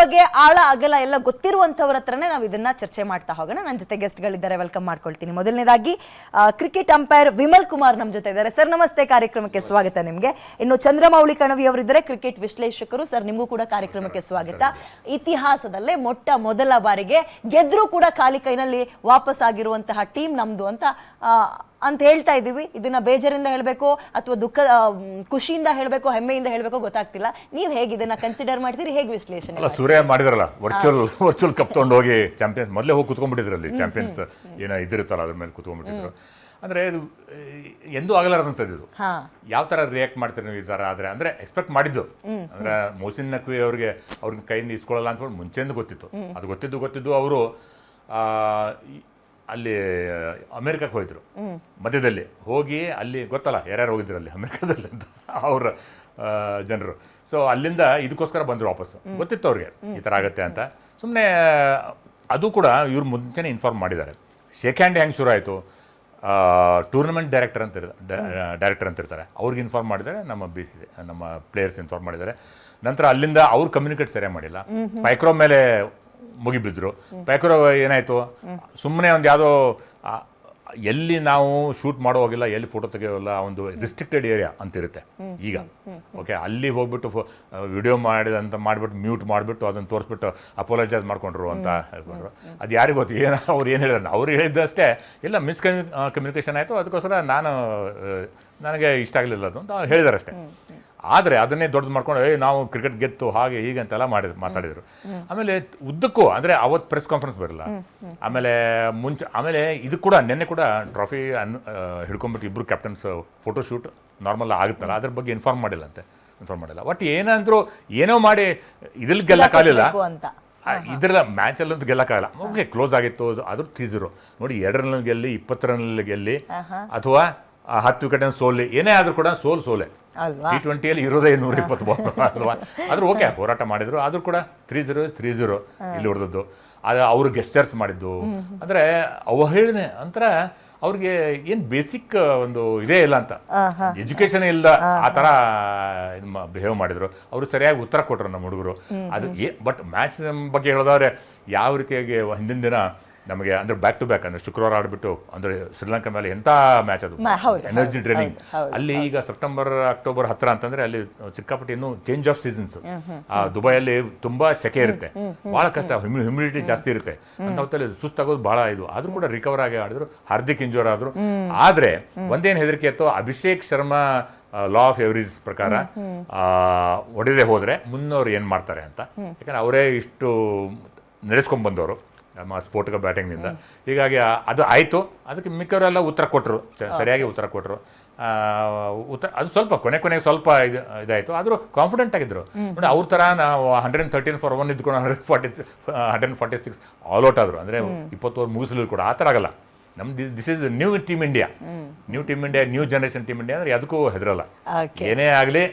ಬಗ್ಗೆ ಆಳ, ಅಗಲ ಎಲ್ಲ ಗೊತ್ತಿರುವಂತವ್ರ ಹತ್ರನೇ ನಾವು ಇದನ್ನ ಚರ್ಚೆ ಮಾಡ್ತಾ ಹೋಗೋಣ. ನನ್ನ ಜೊತೆ ಗೆಸ್ಟ್ಗಳಿದ್ದಾರೆ, ವೆಲ್ಕಮ್ ಮಾಡ್ಕೊಳ್ತೀನಿ. ಮೊದಲನೇದಾಗಿ ಕ್ರಿಕೆಟ್ ಅಂಪೈರ್ ವಿಮಲ್ ಕುಮಾರ್ ನಮ್ಮ ಜೊತೆ ಇದ್ದಾರೆ. ಸರ್, ನಮಸ್ತೆ, ಕಾರ್ಯಕ್ರಮಕ್ಕೆ ಸ್ವಾಗತ ನಿಮಗೆ. ಇನ್ನು ಚಂದ್ರಮೌಳಿ ಕಣವಿ ಅವರಿದ್ದರೆ ಕ್ರಿಕೆಟ್ ವಿಶ್ಲೇಷಕರು. ಸರ್, ನಿಮಗೂ ಕೂಡ ಕಾರ್ಯಕ್ರಮಕ್ಕೆ ಸ್ವಾಗತ. ಇತಿಹಾಸದಲ್ಲೇ ಮೊಟ್ಟ ಮೊದಲ ಬಾರಿಗೆ ಗೆದ್ರೂ ಕೂಡ ಖಾಲಿ ಕೈನಲ್ಲಿ ವಾಪಸ್ ಆಗಿರುವಂತಹ ಟೀಮ್ ನಮ್ದು ಅಂತ ಅಂತ ಹೇಳ್ತಾ ಇದ್ದೀವಿ. ಇದನ್ನ ಬೇಜಾರಿಂದ ಹೇಳಬೇಕು ಅಥವಾ ದುಃಖ ಖುಷಿಯಿಂದ ಹೇಳಬೇಕು ಹೆಮ್ಮೆಯಿಂದ ಹೇಳಬೇಕು ಗೊತ್ತಾಗ್ತಿಲ್ಲ. ನೀವು ಹೇಗೆ ಇದನ್ನ ಕನ್ಸಿಡರ್ ಮಾಡ್ತೀರಿ ಹೇಗೆ ವಿಶ್ಲೇಷಣೆ ಅಲ್ಲ ಸೂರ್ಯ ಮಾಡಿದ್ರಲ್ಲ ವರ್ಚುವಲ್ ವರ್ಚುವಲ್ ಕಪ್ ತಗೊಂಡು ಹೋಗಿ ಚಾಂಪಿಯನ್ಸ್ ಮೊದಲೇ ಹೋಗಿ ಕುತ್ಕೊಂಡ್ಬಿಟ್ಟಿದ್ರು ಅಲ್ಲಿ ಚಾಂಪಿಯನ್ಸ್ ಏನೋ ಇದಿರುತ್ತಲ್ಲ ಅದ್ರ ಮೇಲೆ ಕುತ್ಕೊಂಡ್ಬಿಟ್ಟಿದ್ರು. ಅಂದ್ರೆ ಇದು ಎಂದೂ ಆಗಲಾರದಂಥದ್ದು ಇದು. ಯಾವ ತರ ರಿಯಾಕ್ಟ್ ಮಾಡ್ತೀರಿ ನೀವು ಈ ಥರ ಆದರೆ ಅಂದ್ರೆ ಎಕ್ಸ್ಪೆಕ್ಟ್ ಮಾಡಿದ್ದು. ಅಂದರೆ ಮೋಸಿನ್ ನಕ್ವಿ ಅವ್ರಿಗೆ ಅವ್ರಿಗೆ ಕೈಯಿಂದ ಇಸ್ಕೊಳ್ಳಲ್ಲ ಅಂತ ಮುಂಚೆಯಿಂದ ಗೊತ್ತಿತ್ತು. ಅದು ಗೊತ್ತಿದ್ದು ಗೊತ್ತಿದ್ದು ಅವರು ಅಲ್ಲಿ ಅಮೆರಿಕಕ್ಕೆ ಹೋಯ್ತರು ಮಧ್ಯದಲ್ಲಿ. ಹೋಗಿ ಅಲ್ಲಿ ಗೊತ್ತಲ್ಲ ಯಾರ್ಯಾರು ಹೋಗಿದ್ರು ಅಲ್ಲಿ ಅಮೆರಿಕದಲ್ಲಿ ಅಂತ. ಅವ್ರ ಜನರು. ಸೊ ಅಲ್ಲಿಂದ ಇದಕ್ಕೋಸ್ಕರ ಬಂದರು ವಾಪಸ್ಸು. ಗೊತ್ತಿತ್ತು ಅವ್ರಿಗೆ ಈ ಥರ ಆಗುತ್ತೆ ಅಂತ. ಸುಮ್ಮನೆ ಅದು ಕೂಡ ಇವ್ರು ಮುಂಚೆನೆ ಇನ್ಫಾರ್ಮ್ ಮಾಡಿದ್ದಾರೆ. ಶೇಕ್ ಹ್ಯಾಂಡ್ ಹ್ಯಾಂಗ್ ಶುರು ಆಯಿತು? ಟೂರ್ನಮೆಂಟ್ ಡೈರೆಕ್ಟರ್ ಅಂತ ಡೈರೆಕ್ಟರ್ ಅಂತ ಇರ್ತಾರೆ. ಅವ್ರಿಗೆ ಇನ್ಫಾರ್ಮ್ ಮಾಡಿದ್ದಾರೆ ನಮ್ಮ ಬಿ ಸಿ ನಮ್ಮ ಪ್ಲೇಯರ್ಸ್ ಇನ್ಫಾರ್ಮ್ ಮಾಡಿದ್ದಾರೆ. ನಂತರ ಅಲ್ಲಿಂದ ಅವ್ರು ಕಮ್ಯುನಿಕೇಟ್ ಸರಿಯಾಗಿ ಮಾಡಿಲ್ಲ. ಮೈಕ್ರೋ ಮೇಲೆ ಮುಗಿಬಿದ್ರು ಪೈಕ್ರೋ ಏನಾಯಿತು? ಸುಮ್ಮನೆ ಒಂದು ಯಾವುದೋ ಎಲ್ಲಿ ನಾವು ಶೂಟ್ ಮಾಡೋ ಹೋಗಿಲ್ಲ, ಎಲ್ಲಿ ಫೋಟೋ ತೆಗೆಯೋಲ್ಲ ಒಂದು ರಿಸ್ಟ್ರಿಕ್ಟೆಡ್ ಏರಿಯಾ ಅಂತಿರುತ್ತೆ. ಈಗ. ಓಕೆ ಅಲ್ಲಿ ಹೋಗ್ಬಿಟ್ಟು ವಿಡಿಯೋ ಮಾಡಿದಂತ ಮಾಡಿಬಿಟ್ಟು ಮ್ಯೂಟ್ ಮಾಡಿಬಿಟ್ಟು, ಅದನ್ನು ತೋರಿಸ್ಬಿಟ್ಟು ಅಪೋಲಜೈಸ್ ಮಾಡ್ಕೊಂಡ್ರು ಅಂತ ಹೇಳ್ಕೊಂಡ್ರು. ಅದು ಯಾರಿಗೆ ಗೊತ್ತು? ಏನು, ಅವ್ರು ಏನು ಹೇಳಿದ್ರು? ಅವ್ರು ಹೇಳಿದ್ದಷ್ಟೇ ಇಲ್ಲ ಮಿಸ್ ಕಮ್ಯುನಿಕೇಷನ್ ಆಯಿತು. ಅದಕ್ಕೋಸ್ಕರ ನಾನು ನನಗೆ ಇಷ್ಟ ಆಗಲಿಲ್ಲ ಅದು ಅಂತ ಹೇಳಿದಾರೆ ಅಷ್ಟೇ. ಆದರೆ ಅದನ್ನೇ ದೊಡ್ಡದು ಮಾಡ್ಕೊಂಡು ಏ ನಾವು ಕ್ರಿಕೆಟ್ ಗೆತ್ತು ಹಾಗೆ ಹೀಗೆ ಅಂತೆಲ್ಲ ಮಾಡಿ ಮಾತಾಡಿದ್ರು. ಆಮೇಲೆ ಉದ್ದಕ್ಕೂ ಅಂದರೆ ಅವತ್ತು ಪ್ರೆಸ್ ಕಾನ್ಫರೆನ್ಸ್ ಬರಲ್ಲ. ಆಮೇಲೆ ಮುಂಚೆ ಆಮೇಲೆ ಇದು ಕೂಡ ನಿನ್ನೆ ಕೂಡ ಟ್ರಾಫಿ ಅನ್ ಹಿಡ್ಕೊಂಬಿಟ್ಟು ಹಿಡ್ಕೊಂಡ್ಬಿಟ್ಟು ಇಬ್ಬರು ಕ್ಯಾಪ್ಟನ್ಸ್ ಫೋಟೋ ಶೂಟ್ ನಾರ್ಮಲ್ ಆಗುತ್ತಲ್ಲ ಅದ್ರ ಬಗ್ಗೆ ಇನ್ಫಾರ್ಮ್ ಮಾಡಿಲ್ಲ ಅಂತೆ. ಇನ್ಫಾರ್ಮ್ ಮಾಡಿಲ್ಲ. ಬಟ್ ಏನಂದ್ರು ಏನೋ ಮಾಡಿ ಇದ್ರಲ್ಲಿ ಗೆಲ್ಲಕ್ಕಾಗಲಿಲ್ಲ ಇದರ ಮ್ಯಾಚಲ್ಲಂತೂ ಗೆಲ್ಲಕ್ಕಾಗಲ್ಲ ಓಕೆ ಕ್ಲೋಸ್ ಆಗಿತ್ತು ಅದು ಅದ್ರ ತೀಸಿರು ನೋಡಿ ಎರಡು ರನ್ ಗೆಲ್ಲಿ ಇಪ್ಪತ್ತು ರನ್ ಗೆಲ್ಲಿ ಅಥವಾ ಆ ಹತ್ತು ವಿಕೆಟ್ ಸೋಲಿ ಏನೇ ಆದ್ರೂ ಕೂಡ ಸೋಲ್ ಸೋಲೆ. ಟಿ ಟ್ವೆಂಟಿಯಲ್ಲಿ ಇರೋದೇ ನೂರ ಇಪ್ಪತ್ತು ಬಾಲ್ ಅಲ್ವಾ? ಆದರೂ ಓಕೆ ಹೋರಾಟ ಮಾಡಿದ್ರು. ಆದ್ರೂ ಕೂಡ ತ್ರೀ ಜೀರೋ ತ್ರೀ ಜೀರೋ ಇಲ್ಲಿ ಹೊಡೆದದ್ದು. ಅದು ಅವರು ಗೆಸ್ಟರ್ಸ್ ಮಾಡಿದ್ದು. ಅಂದ್ರೆ ಅವಹೇಳನೆ. ಅಂತರ ಅವ್ರಿಗೆ ಏನು ಬೇಸಿಕ್ ಒಂದು ಇದೇ ಇಲ್ಲ ಅಂತ. ಎಜುಕೇಶನ್ ಇಲ್ಲ ಆ ಥರ ಬಿಹೇವ್ ಮಾಡಿದ್ರು. ಅವರು ಸರಿಯಾಗಿ ಉತ್ತರ ಕೊಟ್ರು ನಮ್ಮ ಹುಡುಗರು. ಅದು ಬಟ್ ಮ್ಯಾಚ್ ಬಗ್ಗೆ ಹೇಳೋದಾದ್ರೆ ಯಾವ ರೀತಿಯಾಗಿ ಹಿಂದಿನ ದಿನ ನಮಗೆ ಅಂದ್ರೆ ಬ್ಯಾಕ್ ಟು ಬ್ಯಾಕ್ ಅಂದ್ರೆ ಶುಕ್ರವಾರ ಆಡ್ಬಿಟ್ಟು ಅಂದ್ರೆ ಶ್ರೀಲಂಕಾ ಮೇಲೆ ಎಂತ ಮ್ಯಾಚ್ ಅದು? ಎನರ್ಜಿ ಟ್ರೈನಿಂಗ್ ಅಲ್ಲಿ ಈಗ ಸೆಪ್ಟೆಂಬರ್ ಅಕ್ಟೋಬರ್ ಹತ್ರ ಅಂತಂದ್ರೆ ಅಲ್ಲಿ ಸಿಕ್ಕಾಪಟ್ಟೆ ಇನ್ನು ಚೇಂಜ್ ಆಫ್ ಸೀಸನ್ಸ್ ಆ ದುಬೈಯಲ್ಲಿ ತುಂಬಾ ಸೆಕೆ ಇರುತ್ತೆ. ಬಹಳ ಕಷ್ಟ ಹ್ಯುಮಿಡಿಟಿ ಜಾಸ್ತಿ ಇರುತ್ತೆ. ಅಂತ ಹೊತ್ತಲ್ಲಿ ಸುಸ್ತಾಗೋದು ಬಹಳ ಇದು. ಆದ್ರೂ ಕೂಡ ರಿಕವರ್ ಆಗಿ ಆಡಿದ್ರು ಹಾರ್ದಿಕ್ ಇಂಜೋರ್ ಆದ್ರು. ಆದ್ರೆ ಒಂದೇನ್ ಹೆದರಿಕೆ ಇತ್ತು Abhishek Sharma law of average ಪ್ರಕಾರ ಹೊಡೆದೇ ಹೋದ್ರೆ ಮುನ್ನೋರು ಏನ್ ಮಾಡ್ತಾರೆ ಅಂತ? ಯಾಕಂದ್ರೆ ಅವರೇ ಇಷ್ಟು ನಡೆಸ್ಕೊಂಡ್ ಬಂದವರು. ನಮ್ಮ ಸ್ಫೋಟಕ ಬ್ಯಾಟಿಂಗ್ನಿಂದ. ಹೀಗಾಗಿ ಅದು ಆಯಿತು. ಅದಕ್ಕೆ ಮಿಕ್ಕವರೆಲ್ಲ ಉತ್ತರ ಕೊಟ್ಟರು ಸರಿಯಾಗಿ ಉತ್ತರ ಕೊಟ್ಟರು ಉತ್ತರ ಅದು ಸ್ವಲ್ಪ ಕೊನೆ ಕೊನೆಗೆ ಸ್ವಲ್ಪ ಇದು ಇದಾಯಿತು. ಆದರೂ ಕಾನ್ಫಿಡೆಂಟ್ ಆಗಿದ್ರು. ನೋಡಿ ಅವ್ರ ಥರ ನಾವು ಹಂಡ್ರೆಡ್ ತರ್ಟೀನ್ ಫಾರ್ ಒನ್ ಇದ್ಕೊಂಡು hundred forty hundred forty six all out ಆದರು. ಅಂದರೆ ಇಪ್ಪತ್ತು ಓವರ್ ಮುಗಿಸಲು ಕೂಡ. ಆ ಥರ ಆಗಲ್ಲ. ನಮ್ this is new team India new team India new generation team India ಅಂದರೆ ಅದಕ್ಕೂ ಹೆದರಲ್ಲ. ಏನೇ ಆಗಲಿ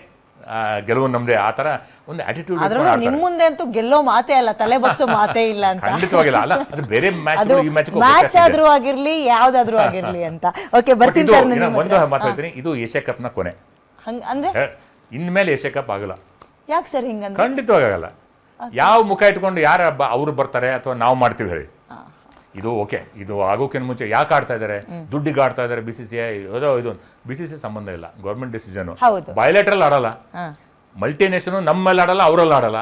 ಗೆಲುವು ನಮ್ದೇ ಆ ಥರ ಒಂದು ಆಟಿಟ್ಯೂಡ್ ಅದ್ರಲ್ಲೂ ನಿಮ್ ಮುಂದೆ ಅಂತೂ ಗೆಲ್ಲೋ ಮಾತೆ ಅಲ್ಲ ತಲೆ ಬಸ್ಸು ಮಾತೇ ಇಲ್ಲ ಅಂತ. ಖಂಡಿತವಾಗಿಲ್ಲ. ಅಲ್ಲ ಅದು ಬೇರೆ ಮ್ಯಾಚ್ ಈ ಮ್ಯಾಚ್ ಮ್ಯಾಚ್ ಆದ್ರೂ ಆಗಿರ್ಲಿ ಯಾವ್ದಾದ್ರೂ ಆಗಿರ್ಲಿ ಅಂತ. ಓಕೆ ಬರ್ತೀನಿ ಸರ್ ಒಂದು ಮಾತಾಡ್ತೀನಿ ಇದು ಏಷ್ಯಾ ಕಪ್ನ ಕೊನೆ. ಹಂಗ ಅಂದ್ರೆ? ಇನ್ಮೇಲೆ ಏಷ್ಯಾ ಕಪ್ ಆಗಲ್ಲ. ಯಾಕೆ ಸರ್ ಹಿಂಗ ಖಂಡಿತವಾಗಿ ಆಗಲ್ಲ. ಯಾವ ಮುಖ ಇಟ್ಕೊಂಡು ಯಾರು ಅವ್ರು ಬರ್ತಾರೆ ಅಥವಾ ನಾವು ಮಾಡ್ತೀವಿ ಹೇಳಿ. ಇದು ಓಕೆ ಇದು ಆಗೋಕ್ಕಿಂತ ಮುಂಚೆ ಯಾಕೆ ಆಡ್ತಾ ಇದ್ದಾರೆ ದುಡ್ಡಿಗೆ ಆಡ್ತಾ ಇದ್ದಾರೆ ಬಿ ಸಿ ಸಿ ಐ ಯಾವುದೋ ಇದು. ಬಿ ಸಿ ಸಿ ಸಂಬಂಧ ಇಲ್ಲ ಗೌರ್ಮೆಂಟ್ ಡಿಸಿಷನ್. ಬಯೋಲೆಟ್ರಲ್ ಆಡಲ್ಲ. ಮಲ್ಟಿನೇಷನ್ ನಮ್ಮಲ್ಲಿ ಆಡಲ್ಲ ಅವರಲ್ಲಿ ಆಡಲ್ಲ.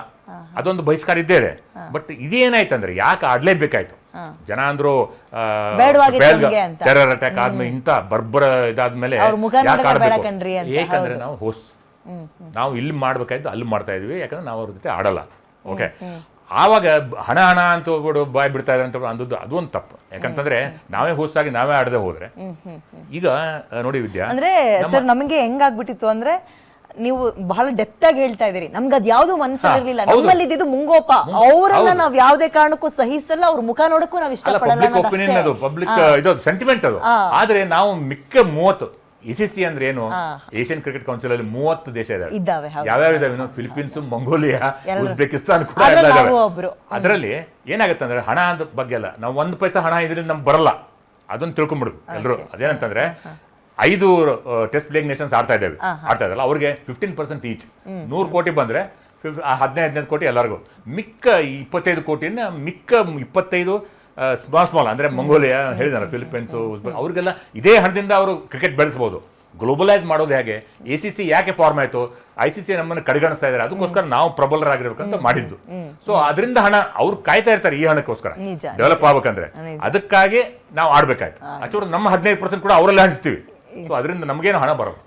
ಅದೊಂದು ಬಹಿಷ್ಕಾರ ಇದ್ದೇ ಇದೆ. ಬಟ್ ಇದೇನಾಯ್ತಂದ್ರೆ ಯಾಕೆ ಆಡ್ಲೇಬೇಕಾಯ್ತು? ಜನ ಅಂದ್ರು. ಟೆರರ್ ಅಟ್ಯಾಕ್ ಆದ್ಮೇಲೆ ಇಂತ ಬರ್ಬರ ಇದಾದ್ಮೇಲೆ ಯಾಕೆ ಆಡ್ಬೇಕು? ಏಕಂದ್ರೆ ನಾವು ಹೋಸ್ ನಾವು ಇಲ್ಲಿ ಮಾಡ್ಬೇಕಾಯ್ತು ಅಲ್ಲಿ ಮಾಡ್ತಾ ಇದ್ವಿ. ಯಾಕಂದ್ರೆ ನಾವು ಅವ್ರ ಜೊತೆ ಆಡಲ್ಲ. ಓಕೆ ಆವಾಗ ಹಣ ಹಣ ಅಂತ ಹೋಗ್ಬಿಡು ಬಾಯ್ ಬಿಡ್ತಾ ಇದ್ದಾರೆ ಅಂತ ಅಂದದ್ದು ಅದು ಒಂದು ತಪ್ಪು. ಯಾಕಂತಂದ್ರೆ ನಾವೇ ಹೋಸಾಗಿ ನಾವೇ ಆಡದೆ ಹೋದ್ರೆ. ಈಗ ನೋಡಿ ವಿದ್ಯಾ ಅಂದ್ರೆ ಸರ್ ನಮಗೆ ಹೆಂಗಾಗ್ಬಿಟ್ಟಿತ್ತು ಅಂದ್ರೆ ನೀವು ಬಹಳ ಡೆಪ್ತ್ ಆಗಿ ಹೇಳ್ತಾ ಇದೀರಿ ನಮ್ಗೆ ಅದ್ ಯಾವ್ದು ಮನ್ಸಾಗಿರ್ಲಿಲ್ಲ. ನಮ್ಮಲ್ಲಿ ಇದ್ದಿದ್ದು ಮುಂಗೋಪ. ಅವರನ್ನ ನಾವ್ ಯಾವ್ದೇ ಕಾರಣಕ್ಕೂ ಸಹಿಸಲ್ಲ ಅವ್ರ ಮುಖ ನೋಡಕ್ಕೂ ನಾವ್ ಇಷ್ಟ ಇಷ್ಟಪಡಲ್ಲ ಪಬ್ಲಿಕ್ ಒಪಿನಿಯನ್ ಅದು ಪಬ್ಲಿಕ್ ಇದು ಸೆಂಟಿಮೆಂಟ್ ಅದು. ಆದ್ರೆ ನಾವು ಮಿಕ್ಕ ಮೂವತ್ತು ಎಸ್ ಅಂದ್ರೆ ಏನು? ಏಷ್ಯನ್ ಕ್ರಿಕೆಟ್ ಕೌನ್ಸಿಲ್ ಅಲ್ಲಿ ಮೂವತ್ತು ದೇಶ ಇದಾವೆ. ಯಾವ್ಯಾವ ಇದಾವೆ ಫಿಲಿಪೀನ್ಸ್ ಮಂಗೋಲಿಯಾ. ಉಜ್ಬೇಕಿಸ್ತಾನ್ ಕೂಡ ಅದ್ರಲ್ಲಿ ಏನಾಗುತ್ತೆ ಅಂದ್ರೆ ಹಣ ಅಂತ ಬಗ್ಗೆ ಅಲ್ಲ. ನಾವು ಒಂದು ಪೈಸಾ ಹಣ ಇದ್ರಿಂದ ನಮ್ಗೆ ಬರಲ್ಲ. ಅದನ್ನ ತಿಳ್ಕೊಂಡ್ಬಿಡ್ಬೇಕು ಎಲ್ಲರೂ ಅದೇನಂತಂದ್ರೆ ಐದು ಟೆಸ್ಟ್ ಪ್ಲೇಯಿಂಗ್ ನೇಷನ್ಸ್ ಆಡ್ತಾ ಇದ್ದೇವೆ. ಆಡ್ತಾ ಇದ್ದಲ್ಲ. ಅವ್ರಿಗೆ ಫಿಫ್ಟೀನ್ ಪರ್ಸೆಂಟ್ ಈಚ್ ನೂರು ಕೋಟಿ ಬಂದ್ರೆ ಹದಿನೈದು ಹದಿನೈದು ಕೋಟಿ ಎಲ್ಲರಿಗೂ. ಮಿಕ್ಕ ಇಪ್ಪತ್ತೈದು ಕೋಟಿನ ಮಿಕ್ಕ ಇಪ್ಪತ್ತೈದು ಸ್ಮಾಲ್ ಸ್ಮಾಲ್ ಅಂದರೆ ಮಂಗೋಲಿಯಾ ಹೇಳಿದಾರೆ ಫಿಲಿಪೈನ್ಸು ಅವ್ರಿಗೆಲ್ಲ ಇದೇ ಹಣದಿಂದ ಅವರು ಕ್ರಿಕೆಟ್ ಬೆಳೆಸ್ಬೋದು. ಗ್ಲೋಬಲೈಸ್ ಮಾಡೋದು ಹೇಗೆ? ಎ ಸಿ ಸಿ ಯಾಕೆ ಫಾರ್ಮ್ ಆಯಿತು? ಐ ಸಿ ಸಿ ನಮ್ಮನ್ನು ಕಡೆಗಣಿಸ್ತಾ ಇದ್ದಾರೆ. ಅದಕ್ಕೋಸ್ಕರ ನಾವು ಪ್ರಬಲರಾಗಿರ್ಬೇಕಂತ ಮಾಡಿದ್ದು. ಸೊ ಅದರಿಂದ ಹಣ ಅವ್ರು ಕಾಯ್ತಾ ಇರ್ತಾರೆ ಈ ಹಣಕ್ಕೋಸ್ಕರ. ಡೆವಲಪ್ ಆಗ್ಬೇಕಂದ್ರೆ. ಅದಕ್ಕಾಗಿ ನಾವು ಆಡ್ಬೇಕಾಯ್ತು. ಆಚೂರು ನಮ್ಮ ಹದಿನೈದು ಪರ್ಸೆಂಟ್ ಕೂಡ ಅವರಲ್ಲೇ ಹಂಚ್ತೀವಿ. ಸೊ ಅದರಿಂದ ನಮಗೇನು ಹಣ ಬರೋದು